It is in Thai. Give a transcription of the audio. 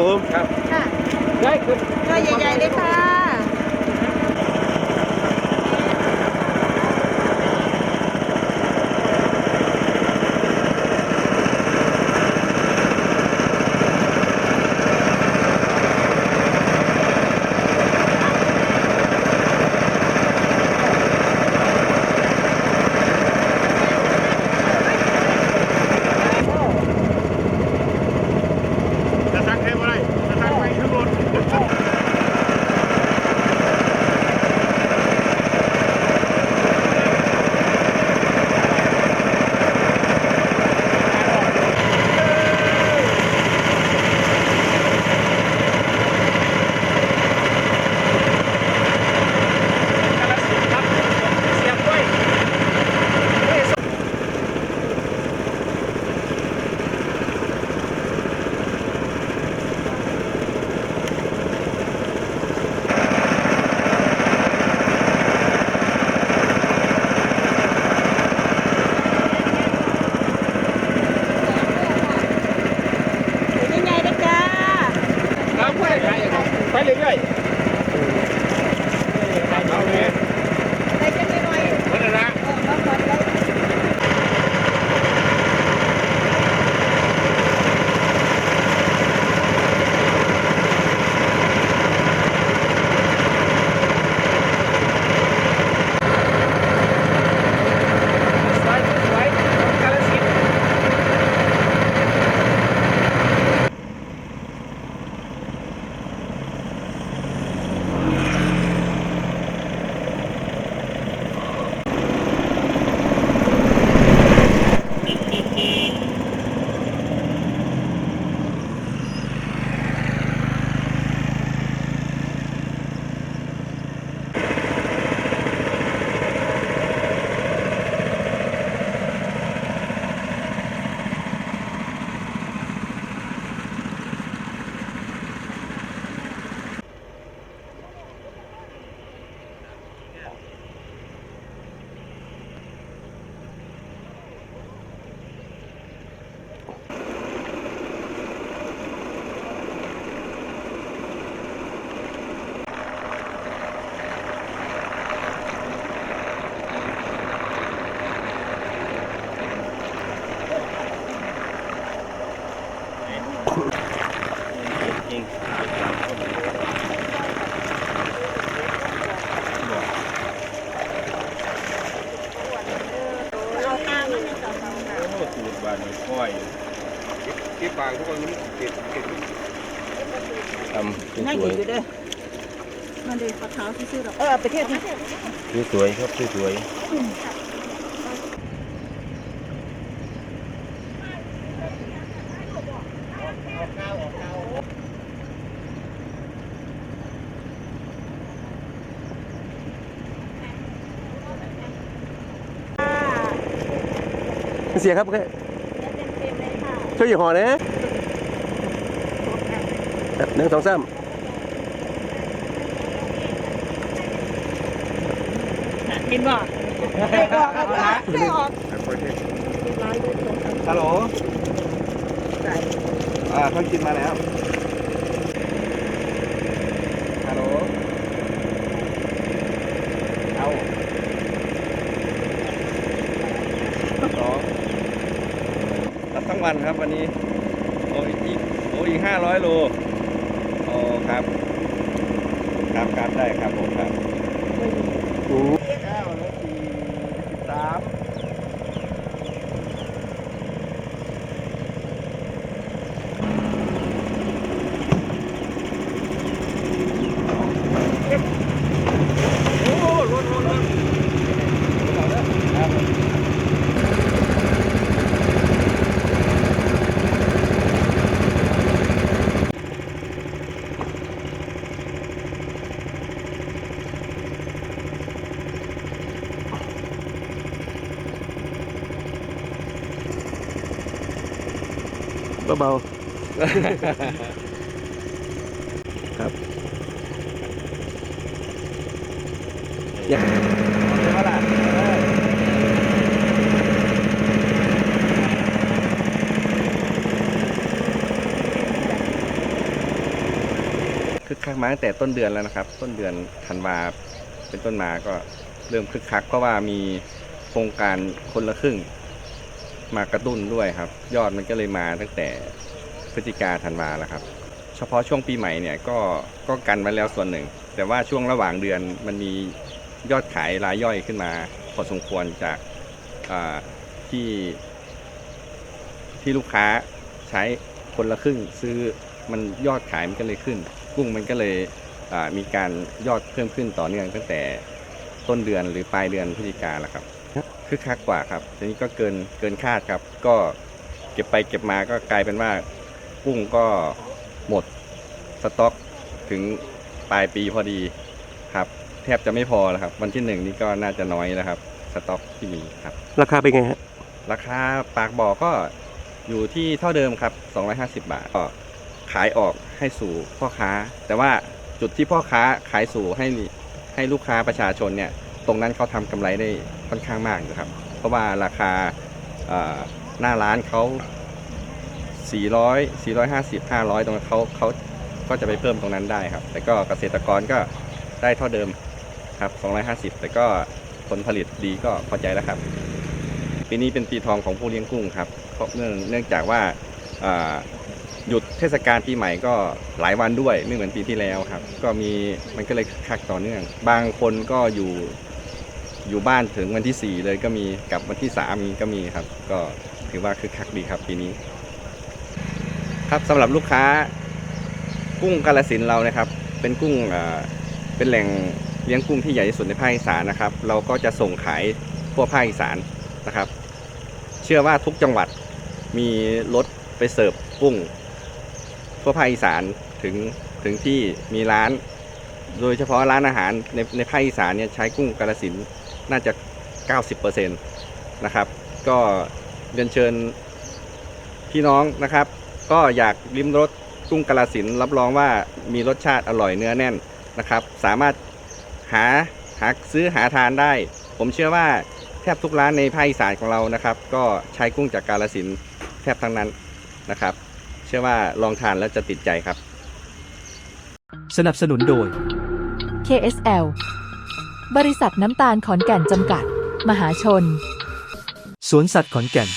ผมครับค่ะได้คือตัวใหญ่ๆเลยค่ะจะทักให้บ่ได้จะทักไปขึ้นรถ ตัวใหญ่ๆเลยจ้า ครับไปไป ไปเรื่อยๆเอาเลย ได้จังหน่อย วันนั้นนะ ๆเออมาก่อนเลย สวยสวยกาลสินธุ์ เอาตามมันในสองสองค่ะ โอ้สูตร บานนี้ก้อยที่ปากทุกคนมันเก็บเก็บทำน่าสอวยยู่เด้อมันเด็กปลาขาวซื่อๆหรอกเออไปเที่ยวที่สวยๆครับสวยเสียครับแค่ ช่วยอยู่หอนะหนึ่งสองสามกินบ่ไม่ออกครับไม่ออกฮัลโหลอ่าเขากินมาแล้ว ฮัลโหล เอาสองรับทั้ งวันครับ วันนี้โอ้ยอีกโอ้ยอีกห้าร้อยโลโอ้ครับ ครับครับได้ครับผมครับ อืม เก้าแล้วสี่สิบสาม เบาๆครับอยาเดี๋ยวมาละเออมาตั้งแต่ต้นเดือนแล้วนะครับ ต้นเดือนธันวาเป็นต้นมาก็เริ่มคึกคักเพราะว่ามีโครงการคนละครึ่ง มากระตุ้นด้วยครับ ยอดมันก็เลยมาตั้งแต่พฤศจิกาธันวาแล้วครับ เฉพาะช่วงปีใหม่เนี่ยก็ก็กันไว้แล้วส่วนหนึ่ง แต่ว่าช่วงระหว่างเดือนมันมียอดขายรายย่อยขึ้นมาพอสมควรจากาที่ ที่ลูกค้าใช้คนละครึ่ง ซื้อมันยอดขายมันก็เลยขึ้น กุ้งมันก็เลยมีการยอดเพิ่มขึ้นต่อเนื่องตั้งแต่ต้นเดือนหรือปลายเดือนพฤศจิกาแล้วครับ คึกคักกว่าครับทีนี้ก็เกินเกินคาดครับ ก็เก็บไปเก็บมาก็กลายเป็นว่ากุ้งก็หมดสต็อกถึงปลายปีพอดีครับ แทบจะไม่พอแล้วครับ วันที่หนึ่งนี่ก็น่าจะน้อยแล้วครับ สต็อกที่มีครับ ราคาเป็นไงฮะราคาปากบ่อก็อยู่ที่เท่าเดิมครับ 250 บาทก็ขายออกให้สู่พ่อค้า แต่ว่าจุดที่พ่อค้าขายสู่ให้ให้ลูกค้าประชาชนเนี่ย ตรงนั้นเขาทำกำไรได้ ค่อนข้างมากนะครับ เพราะว่าราคาหน้าร้านเขา400 450 500 ตรงนั้นเขาเขาก็จะไปเพิ่มตรงนั้นได้ครับ แต่ก็เกษตรกรก็ได้เท่าเดิมครับ 250 แต่ก็ผลผลิตดีก็พอใจแล้วครับ ปีนี้เป็นปีทองของผู้เลี้ยงกุ้งครับเพราะเนื่องเนื่องจากว่าหยุดเทศกาลปีใหม่ก็หลายวันด้วยไม่เหมือนปีที่แล้วครับ ก็มีมันก็เลยคักต่อเนื่อง บางคนก็อยู่ อยู่บ้านถึงวันที่ 4 เลยก็มีกับวันที่3มีก็มีครับ ก็ถือว่าคือคักดีครับปีนี้ ครับสำหรับลูกค้ากุ้งกาลสินเรานะครับ เป็นกุ้งเป็นแหล่งเลี้ยงกุ้งที่ใหญ่ที่สุดในภาคอีสานนะครับ เราก็จะส่งขายทั่วภาคอีสานนะครับ เชื่อว่าทุกจังหวัดมีรถไปเสิร์ฟกุ้ง ทั่วภาคอีสานถึงถึงที่มีร้าน โดยเฉพาะร้านอาหารในในภาคอีสานเนี่ยใช้กุ้งกาลสิน น่าจะ 90%นะครับ ก็เรียนเชิญพี่น้องนะครับ ก็อยากลิ้มรสกุ้งกาลสินรับรองว่ามีรสชาติอร่อยเนื้อแน่นนะครับ สามารถหาหาซื้อหาทานได้ ผมเชื่อว่าแทบทุกร้านในภาคอีสานของเรานะครับ ก็ใช้กุ้งจากกาลสินแทบทั้งนั้นนะครับ เชื่อว่าลองทานแล้วจะติดใจครับ สนับสนุนโดย KSL บริษัทน้ำตาลขอนแก่นจำกัด มหาชน สวนสัตว์ขอนแก่น